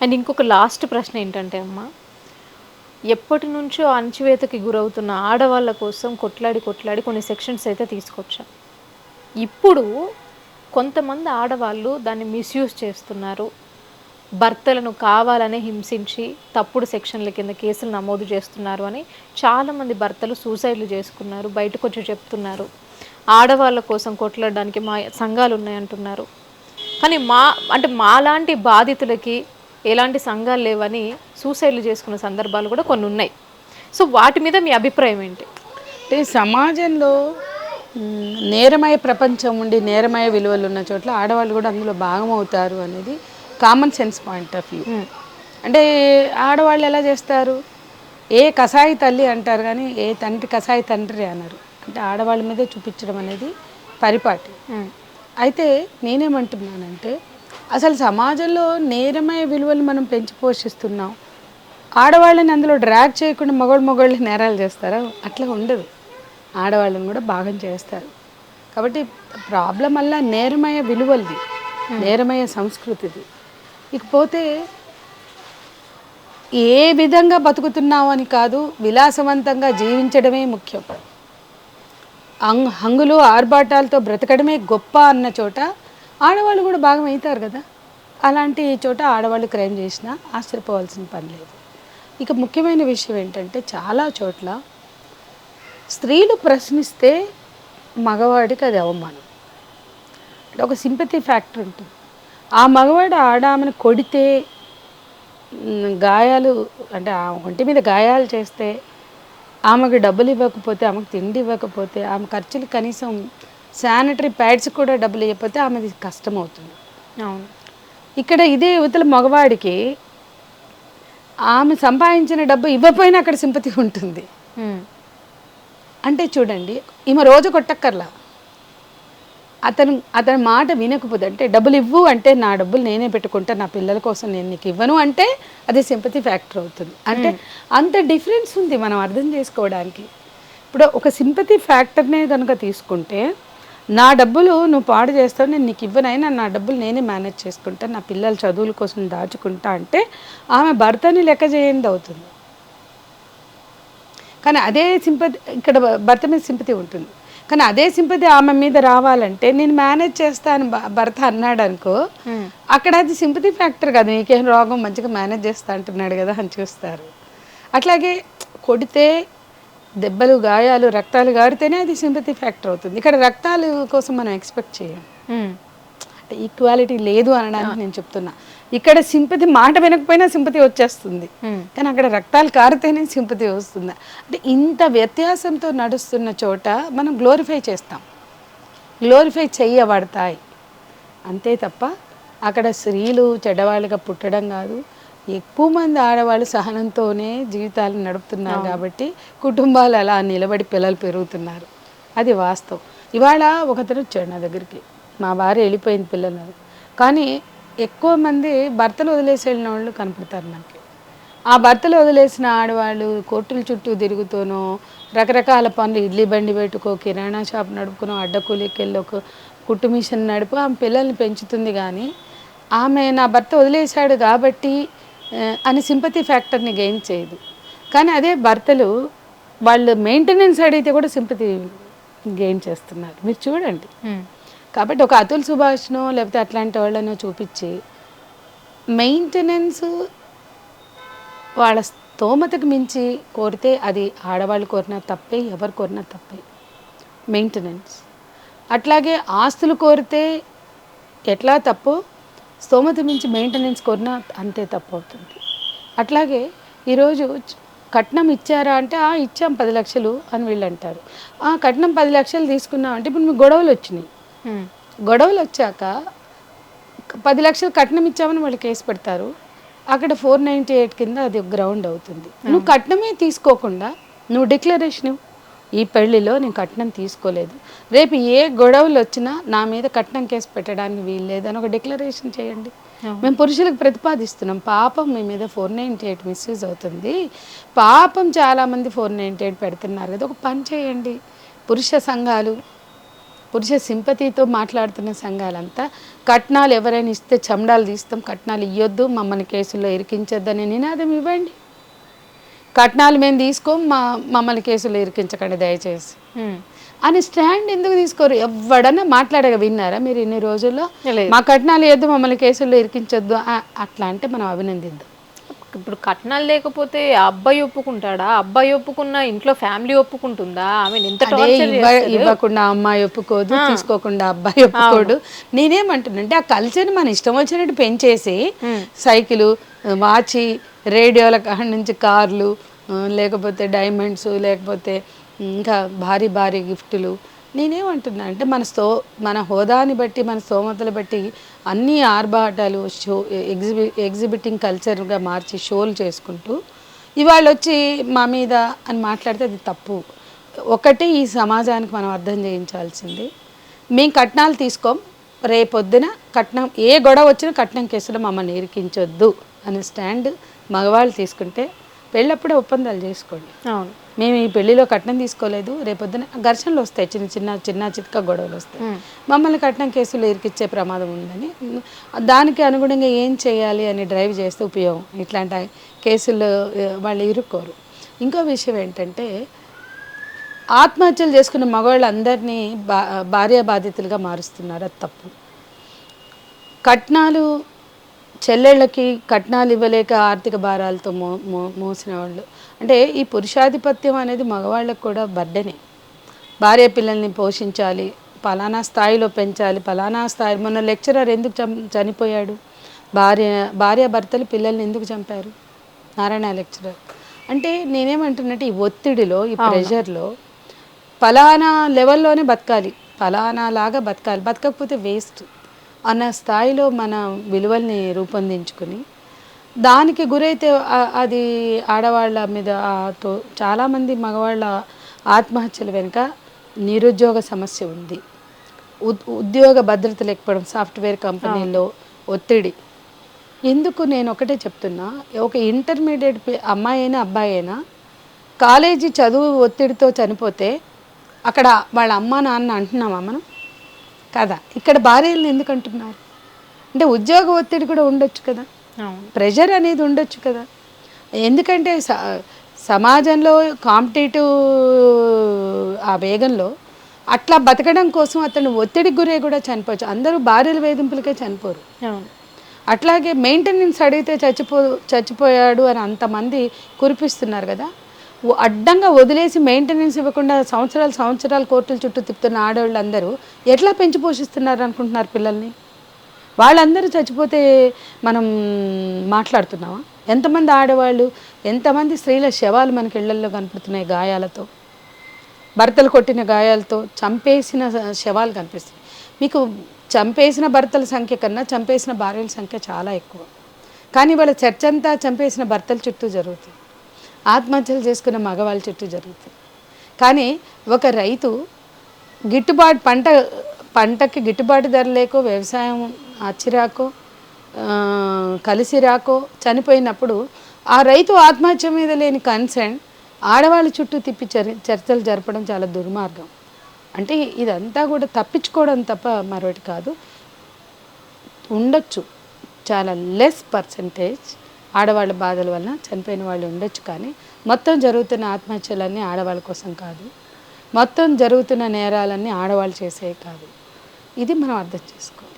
And ఇంకొక last ప్రశ్న ఏంటంటే అమ్మ ఎప్పటి నుంచో అణచివేతకి గురవుతున్న ఆడవాళ్ళ కోసం కొట్లాడి కొట్లాడి కొన్ని సెక్షన్స్ అయితే తీసుకొచ్చాం. ఇప్పుడు కొంతమంది ఆడవాళ్ళు దాన్ని మిస్యూజ్ చేస్తున్నారు. భర్తలను కావాలనే హింసించి తప్పుడు సెక్షన్ల కింద కేసులు నమోదు చేస్తున్నారు అని చాలామంది భర్తలు సూసైడ్లు చేసుకున్నారు బయటకు వచ్చి చెప్తున్నారు. ఆడవాళ్ళ కోసం కొట్లాడడానికి మా సంఘాలు ఉన్నాయంటున్నారు. కానీ మా అంటే మాలాంటి బాధితులకి ఎలాంటి సంఘాలు లేవని సూసైడ్లు చేసుకున్న సందర్భాలు కూడా కొన్ని ఉన్నాయి. సో వాటి మీద మీ అభిప్రాయం ఏంటి? అంటే సమాజంలో నేరమయ ప్రపంచం ఉండి నేరమయ విలువలు ఉన్న చోట్ల ఆడవాళ్ళు కూడా అందులో భాగం అవుతారు అనేది common sense point of view అంటే ఆడవాళ్ళు ఎలా చేస్తారు? ఏ కసాయి తల్లి అంటారు కానీ ఏ తండ్రి కసాయి తండ్రి అన్నారు. అంటే ఆడవాళ్ళ మీదే చూపించడం అనేది పరిపాటి. అయితే నేనేమంటున్నానంటే అసలు సమాజంలో నేరమయ విలువలు మనం పెంచి పోషిస్తున్నాం. ఆడవాళ్ళని అందులో డ్రాగ్ చేయకుండా మగవాళ్ళు మగవాళ్ళు నేరాలు చేస్తారా? అట్లా ఉండదు. ఆడవాళ్ళని కూడా భాగం చేస్తారు. కాబట్టి ప్రాబ్లం వల్ల నేరమయ విలువలది నేరమయ సంస్కృతిది. ఇకపోతే ఏ విధంగా బతుకుతున్నావు అని కాదు విలాసవంతంగా జీవించడమే ముఖ్యం. అంగ్ హంగులు ఆర్భాటాలతో బ్రతకడమే గొప్ప అన్న చోట ఆడవాళ్ళు కూడా భాగం అవుతారు కదా. అలాంటి చోట ఆడవాళ్ళు క్రైమ్ చేసినా ఆశ్చర్యపోవాల్సిన పని లేదు. ఇక ముఖ్యమైన విషయం ఏంటంటే చాలా చోట్ల స్త్రీలు ప్రశ్నిస్తే మగవాడికి అది అవమానం. అంటే ఒక సింపతి ఫ్యాక్టర్ ఉంటుంది. ఆ మగవాడు ఆడామని కొడితే గాయాలు అంటే ఆ ఒంటి మీద గాయాలు చేస్తే ఆమెకు డబ్బులు ఇవ్వకపోతే ఆమెకు తిండి ఇవ్వకపోతే ఆమె ఖర్చులు కనీసం శానిటరీ ప్యాడ్స్ కూడా డబ్బులు ఇవ్వకపోతే ఆమెది కష్టం అవుతుంది అవును. ఇక్కడ ఇదే యువతల మగవాడికి ఆమె సంపాదించిన డబ్బు ఇవ్వకపోయినా అక్కడ సింపతి ఉంటుంది. అంటే చూడండి ఈమె రోజు కొట్టక్కర్లా. అతను అతని మాట వినకపోతే అంటే డబ్బులు ఇవ్వు అంటే నా డబ్బులు నేనే పెట్టుకుంటా నా పిల్లల కోసం నేను నీకు ఇవ్వను అంటే అది సింపతి ఫ్యాక్టర్ అవుతుంది. అంటే అంత డిఫరెన్స్ ఉంది మనం అర్థం చేసుకోవడానికి. ఇప్పుడు ఒక సింపతి ఫ్యాక్టర్నే కనుక తీసుకుంటే నా డబ్బులు నువ్వు పాడు చేస్తావు నేను నీకు ఇవ్వనైనా నా డబ్బులు నేనే మేనేజ్ చేసుకుంటా నా పిల్లల చదువుల కోసం దాచుకుంటా అంటే ఆమె భర్తని లెక్క చేయండి అవుతుంది. కానీ అదే సింపతి ఇక్కడ భర్త మీద సింపతి ఉంటుంది. కానీ అదే సింపతి ఆమె మీద రావాలంటే నేను మేనేజ్ చేస్తాను భర్త అన్నాడు అనుకో అక్కడ అది సింపతి ఫ్యాక్టర్ కాదు. నీకేం రోగం మంచిగా మేనేజ్ చేస్తా అంటున్నాడు కదా అని చూస్తారు. అట్లాగే కొడితే దెబ్బలు గాయాలు రక్తాలు గారితేనే అది సింపతి ఫ్యాక్టర్ అవుతుంది. ఇక్కడ రక్తాలు కోసం మనం ఎక్స్పెక్ట్ చేయం. అంటే ఈక్వాలిటీ లేదు అనడానికి నేను చెప్తున్నా. ఇక్కడ సింపతి మాట వినకపోయినా సింపతి వచ్చేస్తుంది. కానీ అక్కడ రక్తాలు కారితేనే సింపతి వస్తుంది. అంటే ఇంత వ్యత్యాసంతో నడుస్తున్న చోట మనం గ్లోరిఫై చేస్తాం. గ్లోరిఫై చెయ్యబడతాయి అంతే తప్ప అక్కడ స్త్రీలు చెడ్డవాళ్ళుగా పుట్టడం కాదు. ఎక్కువ మంది ఆడవాళ్ళు సహనంతోనే జీవితాలు నడుపుతున్నారు కాబట్టి కుటుంబాలు అలా నిలబడి పిల్లలు పెరుగుతున్నారు. అది వాస్తవం. ఇవాళ ఒకతను వచ్చాడు నా దగ్గరికి. మా భార్య వెళ్ళిపోయింది పిల్లలు. కానీ ఎక్కువ మంది భర్తలు వదిలేసి వెళ్ళిన వాళ్ళు కనపడతారు నాకు ఆ భర్తలు వదిలేసిన ఆడవాళ్ళు కోర్టుల చుట్టూ తిరుగుతూనో రకరకాల పనులు ఇడ్లీ బండి పెట్టుకో కిరాణా షాప్ నడుపుకునో అడ్డకూలికి వెళ్ళి ఒక కుట్టు మిషన్ నడుపు ఆమె పిల్లల్ని పెంచుతుంది కానీ ఆమె నా భర్త వదిలేశాడు కాబట్టి అని సింపతి ఫ్యాక్టర్ని గెయిన్ చేయదు. కానీ అదే భర్తలు వాళ్ళు మెయింటెనెన్స్ అడిగితే కూడా సింపతి గెయిన్ చేస్తున్నారు. మీరు చూడండి. ఉమ్. కాబట్టి ఒక అతుల్ సుభాష్నో లేకపోతే అట్లాంటి వాళ్ళనో చూపించి మెయింటెనెన్స్ వాళ్ళ స్తోమతకు మించి కోరితే అది ఆడవాళ్ళు కోరినా తప్పే ఎవరు కోరినా తప్పే. మెయింటెనెన్స్ అట్లాగే ఆస్తులు కోరితే ఎట్లా తప్పు స్తోమత మించి మెయింటెనెన్స్ కోరినా అంతే తప్పు అవుతుంది అట్లాగే ఈరోజు కట్నం ఇచ్చారా అంటే "ఆ, ఇచ్చాం పది లక్షలు అని వీళ్ళు అంటారు "ఆ, కట్నం పది లక్షలు తీసుకున్నాం అంటే ఇప్పుడు మీకు గొడవలు వచ్చినాయి. గొడవలు వచ్చాక పది లక్షలు కట్నం ఇచ్చామని వాళ్ళు కేసు పెడతారు. అక్కడ ఫోర్ నైంటీ ఎయిట్ కింద అది గ్రౌండ్ అవుతుంది. నువ్వు కట్నమే తీసుకోకుండా నువ్వు డిక్లరేషన్. ఈ పెళ్ళిలో నేను కట్నం తీసుకోలేదు. రేపు ఏ గొడవలు వచ్చినా నా మీద కట్నం కేసు పెట్టడానికి వీల్లేదు అని ఒక డిక్లరేషన్ చేయండి. మేము పురుషులకు ప్రతిపాదిస్తున్నాం. పాపం మీ మీద ఫోర్ నైంటీ ఎయిట్ మిస్యూజ్ అవుతుంది. పాపం చాలామంది ఫోర్ నైంటీ ఎయిట్ పెడుతున్నారు కదా ఒక పని చేయండి. పురుష సంఘాలు పురుష సింపతితో మాట్లాడుతున్న సంఘాలంతా కట్నాలు ఎవరైనా ఇస్తే చమడాలు తీస్తాం కట్నాలు ఇవ్వద్దు మమ్మల్ని కేసుల్లో ఇరికించొద్దని నినాదం ఇవ్వండి. కట్నాలు మేము తీసుకోం మా మమ్మల్ని కేసుల్లో ఇరికించకండి దయచేసి. అని స్టాండ్ ఎందుకు తీసుకోరు? ఎవడన్నా మాట్లాడగా విన్నారా మీరు ఇన్ని రోజుల్లో. మా కట్నాలు ఇవ్వద్దు మమ్మల్ని కేసుల్లో ఇరికించొద్దు అట్లా అంటే మనం అభినందిద్దాం. ఇప్పుడు కట్నాలు లేకపోతే అబ్బాయి ఒప్పుకుంటాడా? అబ్బాయి ఒప్పుకున్న ఇంట్లో ఫ్యామిలీ ఒప్పుకుంటుందా? ఆమె ఎంత ఇవ్వకుండా అమ్మాయి ఒప్పుకోదు తీసుకోకుండా అబ్బాయి ఒప్పుకోడు. నేనేమంటున్నానంటే ఆ కల్చర్ మన ఇష్టం వచ్చినట్టు పెంచేసి సైకిల్ వాచి రేడియోల కాడ నుంచి కార్లు లేకపోతే డైమండ్స్ లేకపోతే ఇంకా భారీ భారీ గిఫ్టులు. నేనేమంటున్నా అంటే మన స్థో మన హోదాని బట్టి మన స్తోమతలు బట్టి అన్ని ఆర్భాటాలు షో ఎగ్జిబి ఎగ్జిబిటింగ్ కల్చర్గా మార్చి షోలు చేసుకుంటూ ఇవాళ వచ్చి మా మీద అని మాట్లాడితే అది తప్పు. ఒకటి ఈ సమాజానికి మనం అర్థం చేయించాల్సింది. మేము కట్నాలు తీసుకోం. రేపొద్దున కట్నం ఏ గొడవ వచ్చినా కట్నం కేసులో మమ్మల్ని ఇరికించొద్దు. అనే స్టాండ్ మగవాళ్ళు తీసుకుంటే పెళ్ళప్పుడే ఒప్పందాలు చేసుకోండి. అవును. మేము ఈ పెళ్ళిలో కట్నం తీసుకోలేదు రేపొద్దున ఘర్షణలు వస్తాయి చిన్న చిన్న చిన్న చిత్క గొడవలు వస్తాయి. మమ్మల్ని కట్నం కేసులో ఇరికిచ్చే ప్రమాదం ఉందని దానికి అనుగుణంగా ఏం చేయాలి అని డ్రైవ్ చేస్తే ఉపయోగం. ఇట్లాంటి కేసుల్లో ఆ, వాళ్ళు ఇరుక్కోరు. ఇంకో విషయం ఏంటంటే ఆత్మహత్యలు చేసుకున్న మగవాళ్ళందరినీ బా భార్య బాధితులుగా మారుస్తున్నారు. అది తప్పు. కట్నాలు చెల్లెళ్ళకి కట్నాలు ఇవ్వలేక ఆర్థిక భారాలతో మో మో మోసిన వాళ్ళు. అంటే ఈ పురుషాధిపత్యం అనేది మగవాళ్ళకు కూడా బర్డెనే భార్య పిల్లల్ని పోషించాలి పలానా స్థాయిలో పెంచాలి పలానా స్థాయి మొన్న లెక్చరర్ ఎందుకు చం చనిపోయాడు? భార్య భార్య భర్తలు పిల్లల్ని ఎందుకు చంపారు? నారాయణ లెక్చరర్. అంటే నేనేమంటున్నట్టు ఈ ఒత్తిడిలో ఈ ప్రెషర్లో ఫలానా లెవెల్లోనే బతకాలి. ఫలానా లాగా బతకాలి. బతకకపోతే వేస్ట్. అన్న స్థాయిలో మన విలువల్ని రూపొందించుకుని దానికి గురైతే అది ఆడవాళ్ళ మీద తో- చాలామంది మగవాళ్ళ ఆత్మహత్యల వెనుక నిరుద్యోగ సమస్య ఉంది. ఉద్- ఉద్యోగ భద్రత లేకపోవడం సాఫ్ట్వేర్ కంపెనీల్లో ఒత్తిడి. ఎందుకు నేను ఒకటే చెప్తున్నా ఒక ఇంటర్మీడియట్ అమ్మాయి అయినా అబ్బాయి అయినా కాలేజీ చదువు ఒత్తిడితో చనిపోతే అక్కడ వాళ్ళ అమ్మ నాన్న అంటున్నామా మనం? కదా. ఇక్కడ భార్యలను ఎందుకు అంటున్నారు అంటే ఉద్యోగ ఒత్తిడి కూడా ఉండొచ్చు కదా. ప్రెషర్ అనేది ఉండొచ్చు కదా. ఎందుకంటే సమాజంలో కాంపిటేటివ్ ఆ వేగంలో అట్లా బతకడం కోసం అతను ఒత్తిడికి గురై కూడా చనిపోవచ్చు. అందరూ భార్యల వేధింపులకే చనిపోరు. అట్లాగే మెయింటెనెన్స్ అడిగితే చచ్చిపో చచ్చిపోయాడు అని అంతమంది కురిపిస్తున్నారు కదా. అడ్డంగా వదిలేసి మెయింటెనెన్స్ ఇవ్వకుండా సంవత్సరాలు సంవత్సరాలు కోర్టుల చుట్టూ తిప్పుతున్న ఆడవాళ్ళందరూ ఎట్లా పెంచి పోషిస్తున్నారు అనుకుంటున్నారు పిల్లల్ని? వాళ్ళందరూ చచ్చిపోతే మనం మాట్లాడుతున్నామా ఎంతమంది ఆడవాళ్ళు ఎంతమంది స్త్రీల శవాలు మనకి ఇళ్ళల్లో కనపడుతున్నాయి గాయాలతో? భర్తలు కొట్టిన గాయాలతో చంపేసిన శవాలు కనిపిస్తాయి మీకు చంపేసిన భర్తల సంఖ్య కన్నా చంపేసిన భార్యల సంఖ్య చాలా ఎక్కువ. కానీ వాళ్ళ చర్చ అంతా చంపేసిన భర్తల చుట్టూ జరుగుతుంది. ఆత్మహత్యలు చేసుకున్న మగవాళ్ళ చుట్టూ జరుగుతుంది. కానీ ఒక రైతు గిట్టుబాటు పంట పంటకి గిట్టుబాటు ధర లేకో వ్యవసాయం అచ్చిరాకో కలిసి రాకో చనిపోయినప్పుడు ఆ రైతు ఆత్మహత్య మీద లేని కన్సర్న్ ఆడవాళ్ళ చుట్టూ తిప్పి చర్చలు జరపడం చాలా దుర్మార్గం. అంటే ఇదంతా కూడా తప్పించుకోవడం తప్ప మరొకటి కాదు. ఉండొచ్చు. చాలా లెస్ పర్సంటేజ్ ఆడవాళ్ళ బాధల వలన చనిపోయిన వాళ్ళు ఉండొచ్చు కానీ మొత్తం జరుగుతున్న ఆత్మహత్యలన్నీ ఆడవాళ్ళ కోసం కాదు. మొత్తం జరుగుతున్న నేరాలన్నీ ఆడవాళ్ళు చేసేవి కాదు. ఇది మనం అర్థం చేసుకోవాలి.